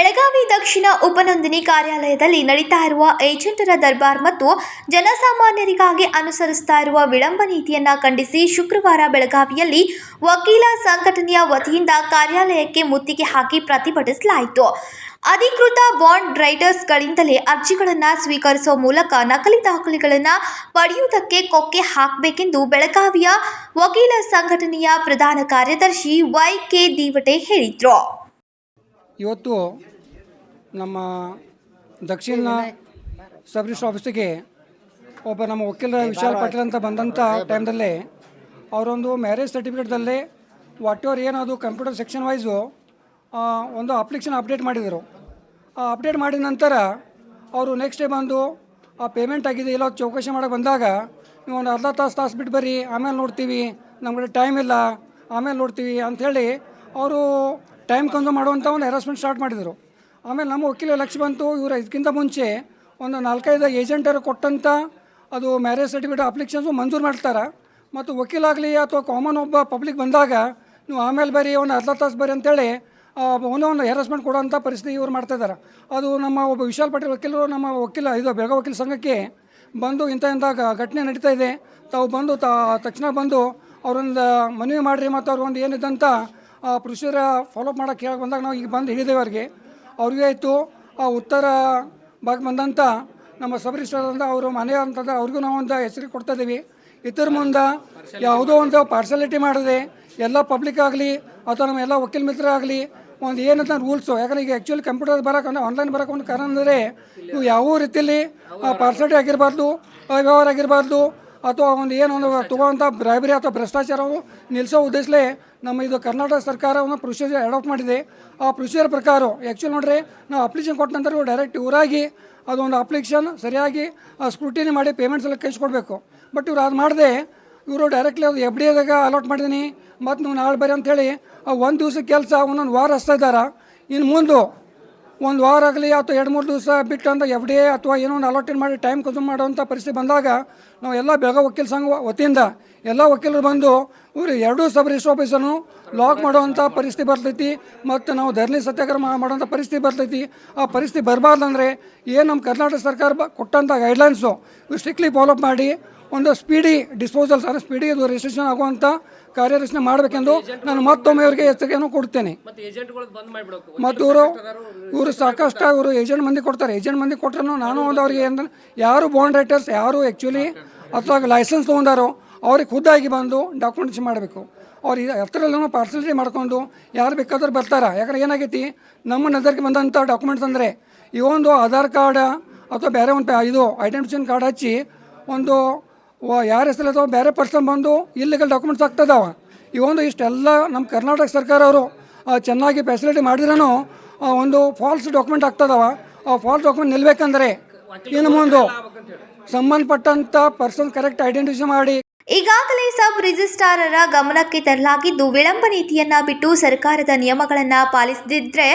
ಬೆಳಗಾವಿ ದಕ್ಷಿಣ ಉಪನೋಂದಣಿ ಕಾರ್ಯಾಲಯದಲ್ಲಿ ನಡೀತಾ ಇರುವ ಏಜೆಂಟರ ದರ್ಬಾರ್ ಮತ್ತು ಜನಸಾಮಾನ್ಯರಿಗಾಗಿ ಅನುಸರಿಸ್ತಾ ಇರುವ ವಿಳಂಬ ನೀತಿಯನ್ನು ಖಂಡಿಸಿ ಶುಕ್ರವಾರ ಬೆಳಗಾವಿಯಲ್ಲಿ ವಕೀಲ ಸಂಘಟನೆಯ ವತಿಯಿಂದ ಕಾರ್ಯಾಲಯಕ್ಕೆ ಮುತ್ತಿಗೆ ಹಾಕಿ ಪ್ರತಿಭಟಿಸಲಾಯಿತು. ಅಧಿಕೃತ ಬಾಂಡ್ ರೈಟರ್ಸ್ಗಳಿಂದಲೇ ಅರ್ಜಿಗಳನ್ನು ಸ್ವೀಕರಿಸುವ ಮೂಲಕ ನಕಲಿ ದಾಖಲೆಗಳನ್ನು ಪಡೆಯುವುದಕ್ಕೆ ಕೊಕ್ಕೆ ಹಾಕಬೇಕೆಂದು ಬೆಳಗಾವಿಯ ವಕೀಲ ಸಂಘಟನೆಯ ಪ್ರಧಾನ ಕಾರ್ಯದರ್ಶಿ ವೈ ಕೆ ದೀವಟೆ ಹೇಳಿದರು. ಇವತ್ತು ನಮ್ಮ ದಕ್ಷಿಣ ಸಬ್ ರಿಜಿಸ್ಟರ್ ಆಫೀಸಿಗೆ ಒಬ್ಬ ನಮ್ಮ ವಕೀಲ ವಿಶಾಲ್ ಪಾಟೀಲ್ ಅಂತ ಬಂದಂಥ ಟೈಮ್ದಲ್ಲೇ ಅವರೊಂದು ಮ್ಯಾರೇಜ್ ಸರ್ಟಿಫಿಕೇಟ್ದಲ್ಲೇ ವಾಟ್ ಎವರ್ ಏನದು ಕಂಪ್ಯೂಟರ್ ಸೆಕ್ಷನ್ ವೈಸು ಒಂದು ಅಪ್ಲಿಕೇಶನ್ ಅಪ್ಡೇಟ್ ಮಾಡಿದರು. ಆ ಅಪ್ಡೇಟ್ ಮಾಡಿದ ನಂತರ ಅವರು ನೆಕ್ಸ್ಟ್ ಡೇ ಬಂದು, ಆ ಪೇಮೆಂಟ್ ಆಗಿದೆ, ಇಲ್ಲ, ಚೌಕಾಶಿ ಮಾಡೋಕೆ ಬಂದಾಗ ನೀವು ಒಂದು ಅರ್ಧ ತಾಸು ತಾಸು ಬಿಟ್ಟು ಬರ್ರಿ, ಆಮೇಲೆ ನೋಡ್ತೀವಿ, ನಮಗೆ ಟೈಮ್ ಇಲ್ಲ, ಆಮೇಲೆ ನೋಡ್ತೀವಿ ಅಂಥೇಳಿ ಅವರು ಟೈಮ್ ಕನ್ಸೂಮ್ ಮಾಡುವಂಥ ಒಂದು ಹೆರಾಸ್ಮೆಂಟ್ ಸ್ಟಾರ್ಟ್ ಮಾಡಿದರು. ಆಮೇಲೆ ನಮ್ಮ ವಕೀಲ ಲಕ್ಷ ಬಂತು ಇವರು ಇದಕ್ಕಿಂತ ಮುಂಚೆ ಒಂದು ನಾಲ್ಕೈದು ಏಜೆಂಟರು ಕೊಟ್ಟಂಥ ಅದು ಮ್ಯಾರೇಜ್ ಸರ್ಟಿಫಿಕೇಟ್ ಅಪ್ಲಿಕೇಶನ್ಸು ಮಂಜೂರು ಮಾಡ್ತಾರೆ. ಮತ್ತು ವಕೀಲಾಗಲಿ ಅಥವಾ ಕಾಮನ್ ಒಬ್ಬ ಪಬ್ಲಿಕ್ ಬಂದಾಗ ನೀವು ಆಮೇಲೆ ಬರೀ ಒಂದು ಅರ್ಧ ತಾಸು ಬರೀ ಅಂತೇಳಿ ಒಂದೇ ಒಂದೋ ಹೆರಾಸ್ಮೆಂಟ್ ಕೊಡೋಂಥ ಪರಿಸ್ಥಿತಿ ಇವ್ರು ಮಾಡ್ತಾಯಿದ್ದಾರೆ ಅದು ನಮ್ಮ ಒಬ್ಬ ವಿಶಾಲ್ ಪಟೇಲ್ ವಕೀಲರು, ನಮ್ಮ ವಕೀಲ, ಇದು ಬೆಳಗಾವಿ ವಕೀಲ ಸಂಘಕ್ಕೆ ಬಂದು ಇಂಥ ಇಂಥ ಘಟನೆ ನಡೀತಾ ಇದೆ. ತಾವು ಬಂದು ತಾ, ತಕ್ಷಣ ಬಂದು ಅವರೊಂದು ಮನವಿ ಮಾಡಿರಿ ಮತ್ತು ಅವ್ರು ಒಂದು ಏನಿದ್ದಂಥ ಪ್ರೊಸೀಜರ್ ಫಾಲೋಅಪ್ ಮಾಡೋಕ್ಕೆ ಹೇಳಕ್ಕೆ ಬಂದಾಗ ನಾವು ಈಗ ಬಂದು ಹಿಡಿದೇವೆ ಅವ್ರಿಗೆ. ಅವ್ರಿಗೆ ಆಯಿತು. ಆ ಉತ್ತರ ಭಾಗ ಬಂದಂಥ ನಮ್ಮ ಸಬ್ ರಿಜಿಸ್ಟರ್ ಅವರು ಮನೆ ಅಂತಂದ್ರೆ ಅವ್ರಿಗೂ ನಾವು ಒಂದು ಹೆಸರು ಕೊಡ್ತಾ ಇದ್ದೀವಿ ಇತರ ಮುಂದೆ ಯಾವುದೋ ಒಂದು ಪಾರ್ಸಲಿಟಿ ಮಾಡಿದೆ ಎಲ್ಲ ಪಬ್ಲಿಕ್ ಆಗಲಿ ಅಥವಾ ನಮ್ಮ ಎಲ್ಲ ವಕೀಲ ಮಿತ್ರ ಆಗಲಿ ಒಂದು ಏನಂತ ರೂಲ್ಸು ಯಾಕಂದ್ರೆ ಈಗ ಆ್ಯಕ್ಚುಲಿ ಕಂಪ್ಯೂಟರ್ ಬರೋಕೆ ಆನ್ಲೈನ್ ಬರೋಕೆ ಒಂದು ಕಾರಣ ಅಂದರೆ, ನೀವು ಯಾವ ರೀತಿಯಲ್ಲಿ ಪಾರ್ಸಲಿಟಿ ಆಗಿರಬಾರ್ದು, ಅವ್ಯವಹಾರ ಆಗಿರಬಾರ್ದು ಅಥವಾ ಒಂದು ಏನು ಒಂದು ತೊಗೊಳ್ಳೋಂಥ ಬ್ರೈಬರಿ ಅಥವಾ ಭ್ರಷ್ಟಾಚಾರವು ನಿಲ್ಲಿಸೋ ಉದ್ದೇಶಲೇ ನಮ್ಮ ಇದು ಕರ್ನಾಟಕ ಸರ್ಕಾರ ಒಂದು ಪ್ರೊಸೀಜರ್ ಅಡಾಪ್ಟ್ ಮಾಡಿದೆ. ಆ ಪ್ರೊಸೀಜರ್ ಪ್ರಕಾರ ಆ್ಯಕ್ಚುಲಿ ನೋಡ್ರಿ ನಾವು ಅಪ್ಲಿಕೇಶನ್ ಕೊಟ್ಟ ನಂತರ ಡೈರೆಕ್ಟ್ ಊರಾಗಿ ಅದೊಂದು ಅಪ್ಲಿಕೇಶನ್ ಸರಿಯಾಗಿ ಸ್ಕ್ರೂಟಿನಿ ಮಾಡಿ ಪೇಮೆಂಟ್ಸ್ ಎಲ್ಲ ಕಳಿಸ್ಕೊಡ್ಬೇಕು ಬಟ್ ಇವ್ರು ಅದು ಮಾಡಿದೆ ಇವರು ಡೈರೆಕ್ಟ್ಲಿ ಅದು ಎಫ್ ಡಿ ಎದಾಗ ಅಲಾಟ್ ಮಾಡಿದ್ದೀನಿ ಮತ್ತು ನೀವು ನಾಳೆ ಬರ್ರಿ ಅಂಥೇಳಿ ಒಂದು ದಿವಸ ಕೆಲಸ ಒಂದೊಂದು ವಾರ ಹಚ್ತಾ ಇದ್ದಾರೆ. ಇನ್ನು ಮುಂದೆ ಒಂದು ವಾರ ಆಗಲಿ ಅಥವಾ ಎರಡು ಮೂರು ದಿವಸ ಬಿಟ್ಟು ಅಂತ ಎಫ್ ಡಿ ಎ ಅಥವಾ ಏನೋ ಒಂದು ಅಲಾಟೆಡ್ ಮಾಡಿ ಟೈಮ್ ಕನ್ಸೂಮ್ ಮಾಡುವಂಥ ಪರಿಸ್ಥಿತಿ ಬಂದಾಗ ನಾವು ಎಲ್ಲ ಬೆಳಗಾವಿ ವಕೀಲ ಸಂಘ ವತಿಯಿಂದ ಎಲ್ಲ ವಕೀಲರು ಬಂದು ಇವರು ಎರಡೂ ಸಬ್ ರಿಜಿಸ್ಟ್ರ್ ಆಫೀಸನ್ನು ಲಾಕ್ ಮಾಡುವಂಥ ಪರಿಸ್ಥಿತಿ ಬರ್ತೈತಿ ಮತ್ತು ನಾವು ಧರಣಿ ಸತ್ಯಾಗ್ರಹ ಮಾಡೋವಂಥ ಪರಿಸ್ಥಿತಿ ಬರ್ತೈತಿ. ಆ ಪರಿಸ್ಥಿತಿ ಬರಬಾರ್ದಂದ್ರೆ ಏನು ನಮ್ಮ ಕರ್ನಾಟಕ ಸರ್ಕಾರ ಬ ಕೊಟ್ಟಂಥ ಗೈಡ್ಲೈನ್ಸು ಸ್ಟ್ರಿಕ್ಟ್ಲಿ ಫಾಲೋಅಪ್ ಮಾಡಿ ಒಂದು ಸ್ಪೀಡಿ ಡಿಸ್ಪೋಸಲ್ಸ್ ಅಂದರೆ ಸ್ಪೀಡಿ ಅದು ರಿಜಿಸ್ಟ್ರೇಷನ್ ಆಗುವಂಥ ಕಾರ್ಯರಚನೆ ಮಾಡಬೇಕೆಂದು ನಾನು ಮತ್ತೊಮ್ಮೆ ಇವರಿಗೆ ಎಚ್ಚರಿಕೆಯನ್ನು ಕೊಡ್ತೇನೆ ಮತ್ತೆ ಇವರು ಇವರು ಸಾಕಷ್ಟು ಇವರು ಏಜೆಂಟ್ ಮಂದಿ ಕೊಡ್ತಾರೆ. ಏಜೆಂಟ್ ಮಂದಿ ಕೊಟ್ಟರು ನಾನು ಒಂದು ಅವರಿಗೆ ಅಂದ್ರೆ ಯಾರು ಬಾಂಡ್ ರೈಟರ್ಸ್ ಯಾರು ಆ್ಯಕ್ಚುಲಿ ಅಥವಾ ಲೈಸೆನ್ಸ್ ತೊಗೊಂಡಾರೋ ಅವ್ರಿಗೆ ಖುದ್ದಾಗಿ ಬಂದು ಡಾಕ್ಯುಮೆಂಟ್ಸ್ ಮಾಡಬೇಕು. ಅವ್ರು ಹತ್ತಿರಲ್ಲೂ ಪಾರ್ಸಲಿಟಿ ಮಾಡ್ಕೊಂಡು ಯಾರು ಬೇಕಾದ್ರೂ ಬರ್ತಾರೆ? ಯಾಕಂದ್ರೆ ಏನಾಗೈತಿ? ನಮ್ಮ ನಜರ್ಗೆ ಬಂದಂಥ ಡಾಕ್ಯುಮೆಂಟ್ಸ್ ಅಂದರೆ ಈ ಒಂದು ಆಧಾರ್ ಕಾರ್ಡ್ ಅಥವಾ ಬೇರೆ ಒಂದು ಪ್ಯಾ- ಇದು ಐಡೆಂಟಿಫಿಕೇಷನ್ ಕಾರ್ಡ್ ಹಚ್ಚಿ ಒಂದು ಯಾರ ಹೆಸರು ಅಥವಾ ಬೇರೆ ಪರ್ಸನ್ ಬಂದು ಇಲ್ಲಿಗಲ್ ಡಾಕ್ಯುಮೆಂಟ್ಸ್ ಆಗ್ತದಾವ ಒಂದು ಇಷ್ಟೆಲ್ಲ ನಮ್ಮ ಕರ್ನಾಟಕ ಸರ್ಕಾರ ಅವರು ಚೆನ್ನಾಗಿ ಫೆಸಿಲಿಟಿ ಮಾಡಿದ್ರೂ ಒಂದು ಫಾಲ್ಸ್ ಡಾಕ್ಯುಮೆಂಟ್ ಆಗ್ತದವ ಆ ಫಾಲ್ಸ್ ಡಾಕ್ಯುಮೆಂಟ್ ನಿಲ್ಬೇಕಂದ್ರೆ, ಇನ್ನು ಮುಂದೆ ಸಂಬಂಧಪಟ್ಟಂಥ ಪರ್ಸನ್ ಕರೆಕ್ಟ್ ಐಡೆಂಟಿಫೈ ಮಾಡಿ. ಈಗಾಗಲೇ ಸಬ್ ರಿಜಿಸ್ಟ್ರಾರರ ಗಮನಕ್ಕೆ ತರಲಾಗಿದ್ದು, ವಿಳಂಬ ನೀತಿಯನ್ನ ಬಿಟ್ಟು ಸರ್ಕಾರದ ನಿಯಮಗಳನ್ನು ಪಾಲಿಸದಿದ್ದರೆ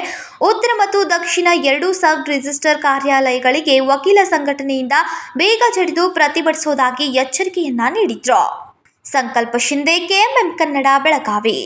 ಉತ್ತರ ಮತ್ತು ದಕ್ಷಿಣ ಎರಡೂ ಸಬ್ ರಿಜಿಸ್ಟರ್ ಕಾರ್ಯಾಲಯಗಳಿಗೆ ವಕೀಲ ಸಂಘಟನೆಯಿಂದ ಬೇಗ ಜಡಿದು ಪ್ರತಿಭಟಿಸುವುದಾಗಿ ಎಚ್ಚರಿಕೆಯನ್ನ ನೀಡಿದ್ರು. ಸಂಕಲ್ಪ ಶಿಂದೆ ಕೆಎಂಎಂ ಕನ್ನಡ, ಬೆಳಗಾವಿ.